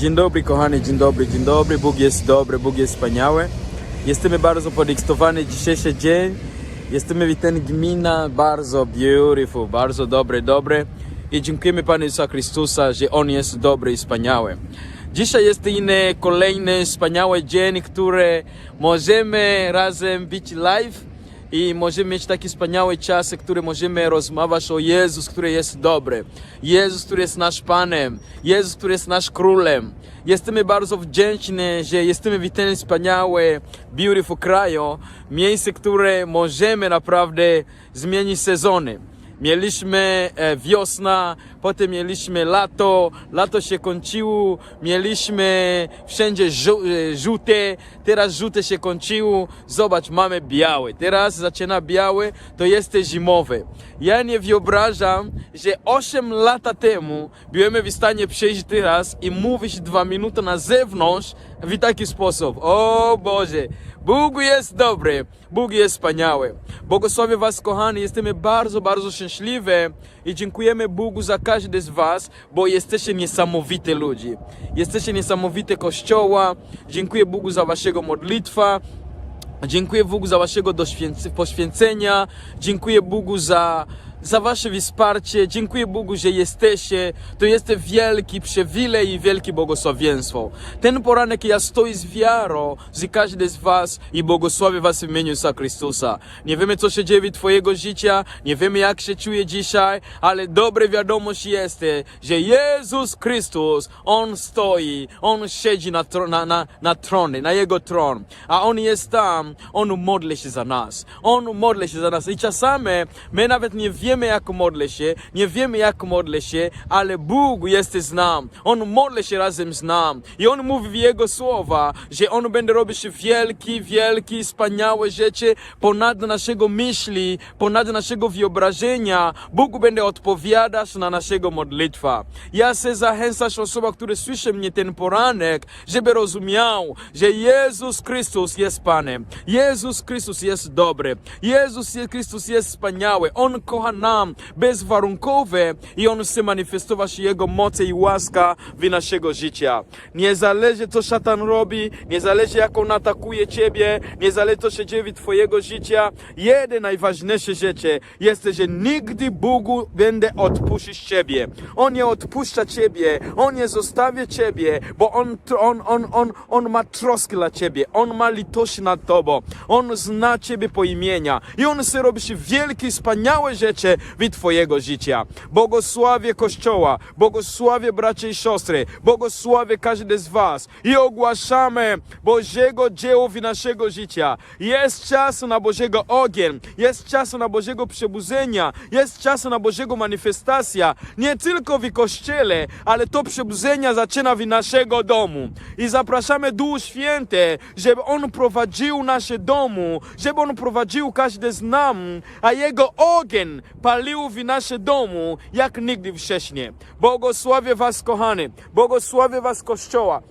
Dzień dobry kochani, dzień dobry, dzień dobry. Bóg jest dobry, Bóg jest wspaniały. Jesteśmy bardzo podekscytowani dzisiejszy dzień. Jesteśmy w ten gmina bardzo beautiful, bardzo dobry, dobry. I dziękujemy Panu Jezusa Chrystusa, że On jest dobry i wspaniały. Dzisiaj jest inny, kolejny wspaniały dzień, który możemy razem być live i możemy mieć takie wspaniałe czasy, które możemy rozmawiać o Jezus, który jest dobry. Jezus, który jest nasz Panem. Jezus, który jest nasz Królem. Jesteśmy bardzo wdzięczni, że jesteśmy w tym wspaniałym, beautiful kraju. Miejsce, które możemy naprawdę zmienić sezony. Mieliśmy e, wiosna, potem mieliśmy lato, lato się kończyło, mieliśmy wszędzie e, żółte, teraz żółte się kończyło, zobacz, mamy białe, teraz zaczyna białe, to jest zimowe. Ja nie wyobrażam, że 8 lat temu byłem w stanie przejść teraz i mówić dwa minuty na zewnątrz w taki sposób. O Boże, Bóg jest dobry, Bóg jest wspaniały. Błogosławię Was, kochani, jesteśmy bardzo, bardzo szczęśliwi i dziękujemy Bogu za każdy z Was, bo jesteście niesamowite ludzi. Jesteście niesamowite kościoła. Dziękuję Bogu za Waszego modlitwa. Dziękuję Bogu za Waszego poświęcenia. Dziękuję Bogu za, za Wasze wsparcie. Dziękuję Bogu, że jesteście. To jest wielki przywilej i wielkie błogosławieństwo. Ten poranek ja stoję z wiarą z każdy z Was i błogosławię Was w imieniu Jezusa Chrystusa. Nie wiemy, co się dzieje w Twojego życia, nie wiemy, jak się czuje dzisiaj, ale dobre wiadomość jest, że Jezus Chrystus, On stoi, On siedzi na, na, na, na tronie, na Jego tron, a On jest tam, On modli się za nas. On modli się za nas i czasami my nawet nie wiemy, jak modli się, nie wiemy, jak modli się, ale Bóg jest z nami. On modli się razem z nami i On mówi w Jego słowa, że On będzie robić wielkie, wielkie, wspaniałe rzeczy ponad naszego myśli, ponad naszego wyobrażenia. Bóg będzie odpowiadać na naszego modlitwa. Ja chcę zachęcać osoba, które słyszy mnie ten poranek, żeby rozumiał, że Jezus Chrystus jest Panem. Jezus Chrystus jest dobry. Jezus Chrystus jest wspaniały. On kocha nam bezwarunkowo i On chce manifestować Jego moc i łaska w naszego życia. Nie zależy, co szatan robi, nie zależy, jak on atakuje Ciebie, nie zależy, co się dzieje w Twojego życia. Jeden najważniejszy rzeczy jest, że nigdy Bogu będę odpuścić Ciebie. On nie odpuszcza Ciebie, On nie zostawia Ciebie, bo On, on, on, on, on ma troskę dla Ciebie, On ma litość nad Tobą, On zna Ciebie po imienia i On chce robić wielkie, wspaniałe rzeczy w Twojego życia. Błogosławię Kościoła, błogosławię bracia i siostry, błogosławię każdy z Was i ogłaszamy Bożego dzieło w naszego życia. Jest czas na Bożego ogień, jest czas na Bożego przebudzenia, jest czas na Bożego manifestacja, nie tylko w Kościele, ale to przebudzenia zaczyna w naszego domu. I zapraszamy Duch Święty, żeby On prowadził nasze domu, żeby On prowadził każdy z nam, a Jego ogień palił w nasze domu jak nigdy wcześniej. Błogosławię Was, kochani, błogosławię Was, Kościoła.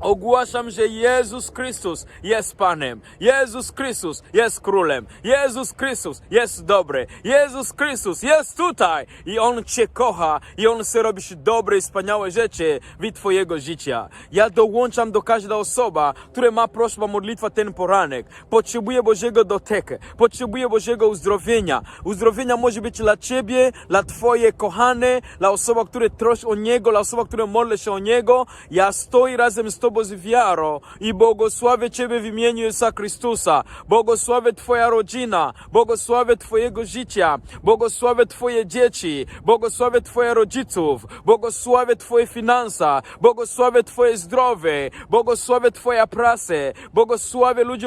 Ogłaszam, że Jezus Chrystus jest Panem. Jezus Chrystus jest Królem. Jezus Chrystus jest dobry. Jezus Chrystus jest tutaj i On Cię kocha i On chce robić dobre wspaniałe rzeczy w Twojego życia. Ja dołączam do każda osoba, która ma prośbę, modlitwa ten poranek. Potrzebuje Bożego dotyku. Potrzebuje Bożego uzdrowienia. Uzdrowienia może być dla Ciebie, dla Twoje kochane, dla osoba, która troszczy o Niego, dla osoba, która modli się o Niego. Ja stoję razem z Tobą z wiarą i błogosławię Ciebie w imieniu Jezusa Chrystusa. Błogosławię Twoja rodzina, błogosławię Twojego życia, błogosławię Twoje dzieci, błogosławię Twoje rodziców, błogosławię Twoje finanse, błogosławię Twoje zdrowie, błogosławię Twoja pracę, błogosławię ludzi,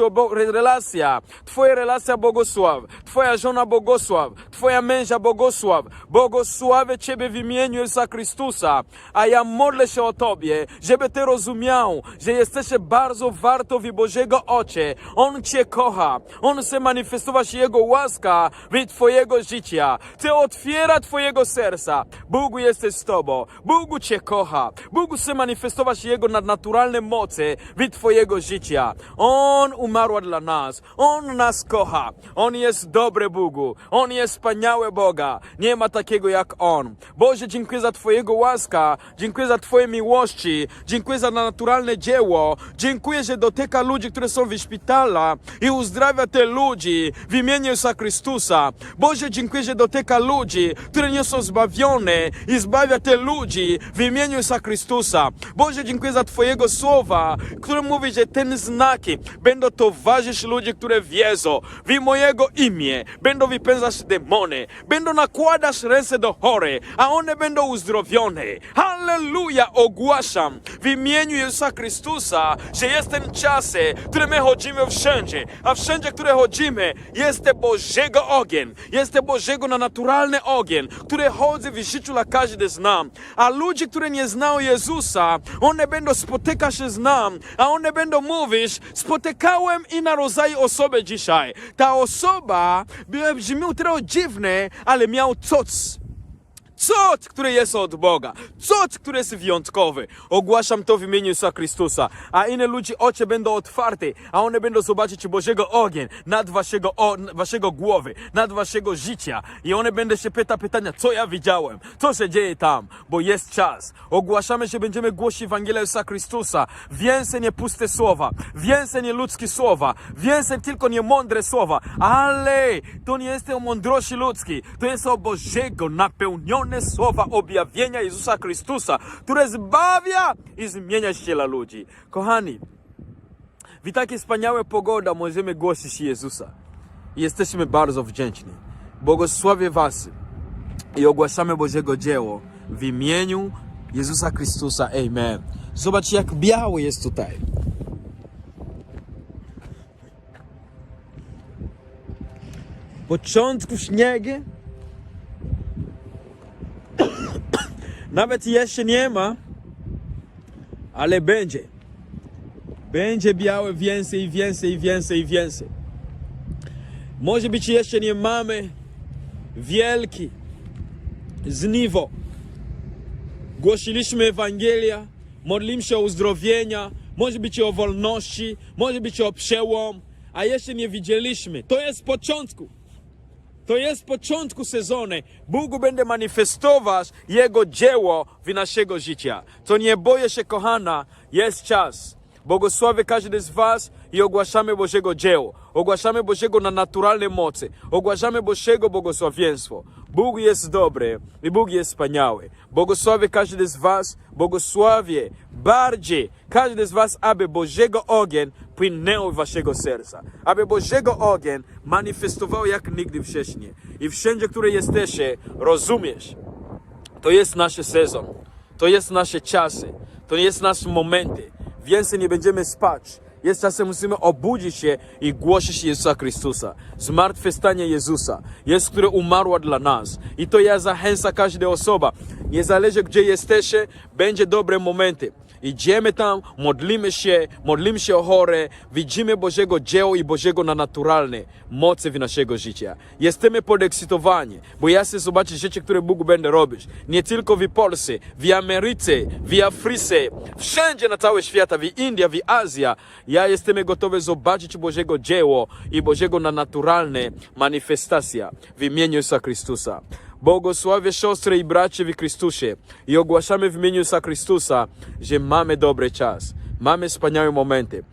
relacja, Twoja relacja błogosław, Twoja żona błogosław, Twoja męża błogosław, błogosławię Ciebie w imieniu Jezusa Chrystusa, a ja modlę się o Tobie, żeby Ty rozumiał, że jesteś bardzo wartowi Bożego Ocze. On Cię kocha. On chce manifestować Jego łaska w Twojego życia. Chce otwiera Twojego serca. Bóg jest z Tobą. Bóg Cię kocha. Bóg chce manifestować Jego nadnaturalne moce w Twojego życia. On umarł dla nas. On nas kocha. On jest dobry Bogu. On jest wspaniały Boga. Nie ma takiego jak On. Boże, dziękuję za Twojego łaska. Dziękuję za Twoje miłości. Dziękuję za naturalne dzieło. Dziękuję, że dotyka ludzi, którzy są w szpitala i uzdrawia te ludzi w imieniu Jezusa Chrystusa. Boże, dziękuję, że dotyka ludzi, którzy nie są zbawione i zbawia te ludzi w imieniu Jezusa Chrystusa. Boże, dziękuję za Twojego słowa, które mówi, że ten znaki będą towarzyszyć ludzi, które wierzą w mojego imię. Będą wypędzać demony, będą nakładać ręce do chorych, a one będą uzdrowione. Halleluja! Ogłaszam w imieniu Jezusa Chrystusa, że jest ten czas, który my chodzimy wszędzie, a wszędzie, które chodzimy, jest te Bożego ogień, jest te Bożego na naturalny ogień, który chodzi w życiu dla każdy z nas. A ludzie, którzy nie znają Jezusa, one będą spotykać się z nami, a one będą mówić, spotykałem inna rodzaju osoby dzisiaj. Ta osoba była brzmiał trochę dziwne, ale miał coś. Cud, który jest od Boga. Cud, który jest wyjątkowy. Ogłaszam to w imieniu Jezusa Chrystusa. A inne ludzie oczy będą otwarte, a one będą zobaczyć Bożego ogień nad waszego, o, waszego głowy, nad waszego życia. I one będą się pytać pytania, co ja widziałem, co się dzieje tam, bo jest czas. Ogłaszamy, że będziemy głosić Ewangelię Jezusa Chrystusa. Więcej nie puste słowa, więcej nie ludzkie słowa, więcej tylko nie mądre słowa. Ale to nie jest o mądrości ludzkiej, to jest o Bożego napełnione słowa objawienia Jezusa Chrystusa, które zbawia i zmienia ludzi. Kochani, w takie wspaniałe pogoda możemy głosić Jezusa. Jesteśmy bardzo wdzięczni. Błogosławię Was i ogłaszamy Bożego dzieło w imieniu Jezusa Chrystusa. Amen. Zobacz, jak biały jest tutaj. Początku śniegu. Nawet jeszcze nie ma, ale będzie. Będzie białe więcej, więcej, więcej, więcej. Może być jeszcze nie mamy wielki żniwo. Głosiliśmy Ewangelia, modlimy się o uzdrowienia, może być o wolności, może być o przełom, a jeszcze nie widzieliśmy. To jest początku. To jest początku sezonu. Bóg będzie manifestować Jego dzieło w naszego życia. To nie boję się, kochana, jest czas. Błogosławię każdy z Was i ogłaszamy Bożego dzieło. Ogłaszamy Bożego na naturalne mocy. Ogłaszamy Bożego błogosławieństwo. Bóg jest dobry i Bóg jest wspaniały. Błogosławię każdy z Was, błogosławię bardziej każdy z Was, aby Bożego ogień płynął w Waszego serca. Aby Bożego ogień manifestował jak nigdy wcześniej. I wszędzie, które jesteście, rozumiesz, to jest nasz sezon, to jest nasze czasy, to jest nasze momenty. Więcej nie będziemy spać. Jest czasem musimy obudzić się i głosić Jezusa Chrystusa. Zmartwychwstanie Jezusa. Jest, który umarła dla nas. I to ja zachęcam każda osoba. Niezależnie gdzie jesteście, będzie dobre momenty. Idziemy tam, modlimy się, modlimy się o chore, widzimy Bożego dzieło i Bożego na naturalne mocy w naszego życia. Jesteśmy podekscytowani, bo ja chcę zobaczyć rzeczy, które Bóg będzie robić. Nie tylko w Polsce, w Ameryce, w Afryce, wszędzie na całym świecie, w Indii, w Azji. Ja jestem gotowy zobaczyć Bożego dzieło i Bożego na naturalne manifestacja w imieniu Jezusa Chrystusa. Błogosławię siostry i bracie w Chrystusie i ogłaszamy w imieniu Jezusa Chrystusa, że mamy dobry czas, mamy wspaniałe momenty.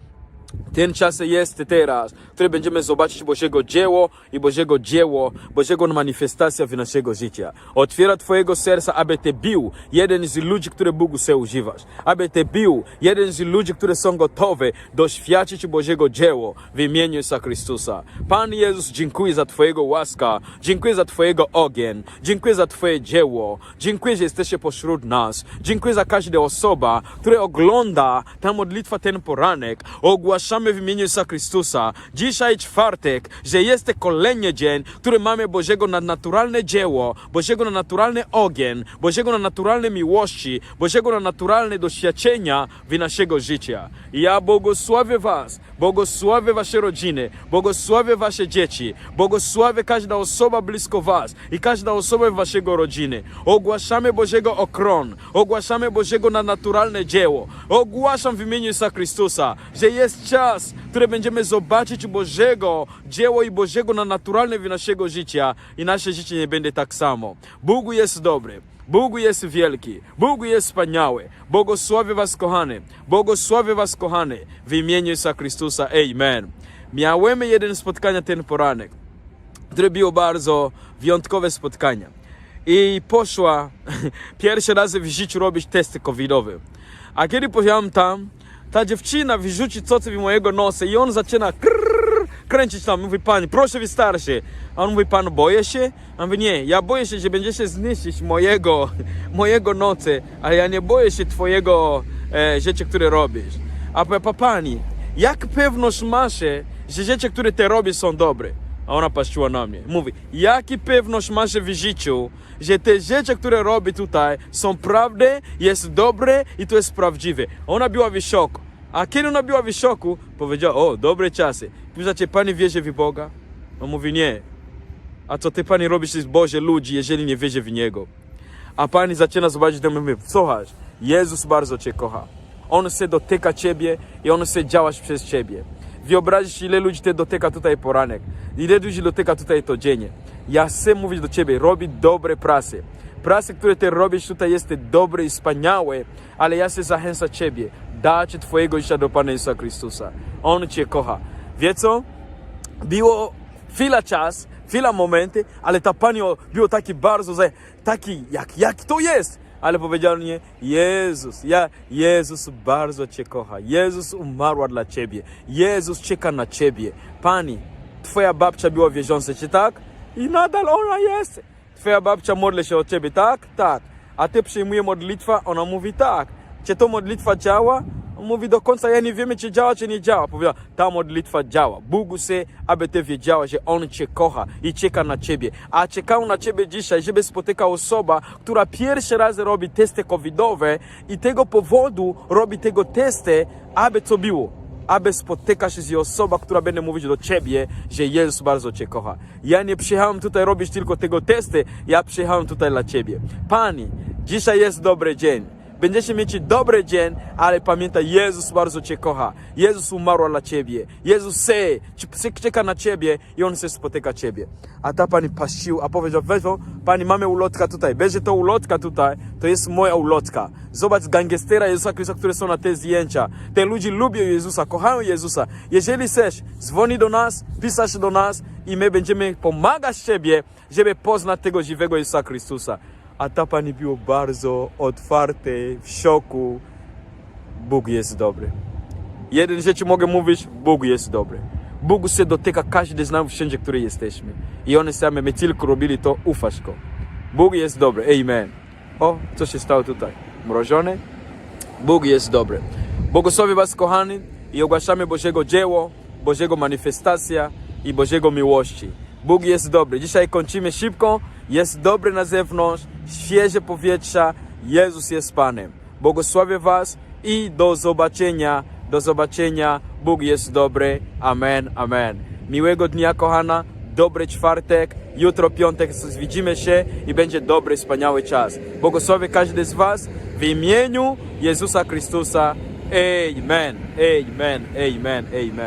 Ten czas jest teraz, w którym będziemy zobaczyć Bożego dzieło i Bożego dzieło, Bożego manifestacja w naszego życia. Otwiera Twojego serca, aby Ty był jeden z ludzi, które Bóg chce używać. Aby Ty był jeden z ludzi, którzy są gotowi doświadczyć Bożego dzieło w imieniu Jezusa Chrystusa. Pan Jezus, dziękuję za Twojego łaska, dziękuję za Twojego ogień, dziękuję za Twoje dzieło, dziękuję, że jesteście pośród nas, dziękuję za każda osoba, która ogląda ta modlitwa ten poranek. Ogłaszamy w imieniu Jezusa Chrystusa. Dzisiaj czwartek, że jest kolejny dzień, który mamy Bożego nadnaturalne dzieło, Bożego nadnaturalny ogień, Bożego nadnaturalne miłości, Bożego nadnaturalne doświadczenia w naszego życia. Ja błogosławię Was, błogosławię Wasze rodziny, błogosławię Wasze dzieci, błogosławię każda osoba blisko Was i każda osoba w Waszego rodziny. Ogłaszamy Bożego okron, ogłaszamy Bożego nadnaturalne dzieło. Ogłaszam w imieniu Jezusa Chrystusa, że jest czas, który będziemy zobaczyć Bożego dzieło i Bożego nadnaturalne w naszego życia i nasze życie nie będzie tak samo. Bóg jest dobry. Bóg jest wielki, Bóg jest wspaniały. Błogosławię Was, kochany. Błogosławię Was, kochany. W imieniu Jezusa Chrystusa. Amen. Miałem jeden spotkanie ten poranek, które było bardzo wyjątkowe spotkanie. I poszła pierwszy raz w życiu robić testy covidowe. A kiedy pojechałem tam, ta dziewczyna wyrzuci coś w mojego nosa i on zaczyna krrr, kręcić tam. Mówi, pani, proszę wystarczy. A on mówi, pan boję się? A on mówi, nie, ja boję się, że będziecie zniszczyć mojego, mojego nocy, ale ja nie boję się twojego e, rzeczy, które robisz. A pa, pa, pani, jak pewność masz, że rzeczy, które ty robisz są dobre? A ona patrzyła na mnie. Mówi, jaki pewność masz w życiu, że te rzeczy, które robi tutaj są prawdę, jest dobre i to jest prawdziwe. Ona była w szoku. A kiedy ona była w szoku, powiedziała, o, dobre czasy. Pytacie, pani wierzy w Boga? On mówi, nie. A co ty pani robisz z Boże ludzi, jeżeli nie wierzy w Niego? A pani zaczyna zobaczyć, to mówi, słuchaj, Jezus bardzo cię kocha. On chce dotyka ciebie i On chce działać przez ciebie. Wyobraź ile ludzi te dotyka tutaj poranek. Ile ludzi dotyka tutaj codziennie. Ja chcę mówić do ciebie, robi dobre prace. Prace, które ty robisz tutaj jest dobre i wspaniałe, ale ja chcę zachęcać ciebie. Dać twojego życia do Pana Jezusa Chrystusa. On cię kocha. Wie co? było chwila czas, chwila momenty, ale ta pani było taki bardzo, za- taki jak, jak to jest? Ale powiedział mnie, Jezus, ja, Jezus bardzo Cię kocha. Jezus umarła dla Ciebie. Jezus czeka na Ciebie. Pani, Twoja babcia była wierząca, czy tak? I nadal ona jest. Twoja babcia modli się o Ciebie, tak? Tak. A Ty przyjmuje modlitwa? Ona mówi tak. Czy to modlitwa działa? Mówi do końca, ja nie wiemy, czy działa, czy nie działa. Powiedział, ta modlitwa działa. Bóg chce, aby ty wiedziała, że On cię kocha i czeka na ciebie. A czekał na ciebie dzisiaj, żeby spotykał osoba, która pierwszy raz robi testy covidowe i tego powodu robi tego testy, aby co było? aby spotykać się z osobą, która będzie mówić do ciebie, że Jezus bardzo cię kocha. Ja nie przyjechałem tutaj robić tylko tego testy, ja przyjechałem tutaj dla ciebie. Pani, dzisiaj jest dobry dzień. Będziecie mieć dobry dzień, ale pamiętaj, Jezus bardzo Cię kocha. Jezus umarł dla Ciebie. Jezus chce- czeka na Ciebie i On chce spotyka Ciebie. A ta pani patrzył, a powiedział, weź, pani, mamy ulotka tutaj. Będzie to ulotka tutaj, to jest moja ulotka. Zobacz gangstera Jezusa Chrystusa, które są na te zdjęcia. Te ludzie lubią Jezusa, kochają Jezusa. Jeżeli chcesz, dzwoni do nas, pisasz do nas i my będziemy pomagać Ciebie, żeby poznać tego żywego Jezusa Chrystusa. A ta pani było bardzo otwarte, w szoku. Bóg jest dobry. Jeden rzecz mogę mówić, Bóg jest dobry. Bóg się dotyka każdy z nas wszędzie, który jesteśmy. I On chce, aby my tylko robili to, ufasz Go. Bóg jest dobry, amen. O, co się stało tutaj? Mrożone? Bóg jest dobry. Błogosławię Was, kochani, i ogłaszamy Bożego dzieło, Bożego manifestacja i Bożego miłości. Bóg jest dobry. Dzisiaj kończymy szybko. Jest dobry na zewnątrz, świeże powietrza. Jezus jest Panem. Błogosławię Was i do zobaczenia. Do zobaczenia. Bóg jest dobry. Amen, amen. Miłego dnia, kochana. Dobry czwartek, jutro piątek widzimy się i będzie dobry, wspaniały czas. Błogosławię każdy z Was w imieniu Jezusa Chrystusa. Amen, amen, amen, amen.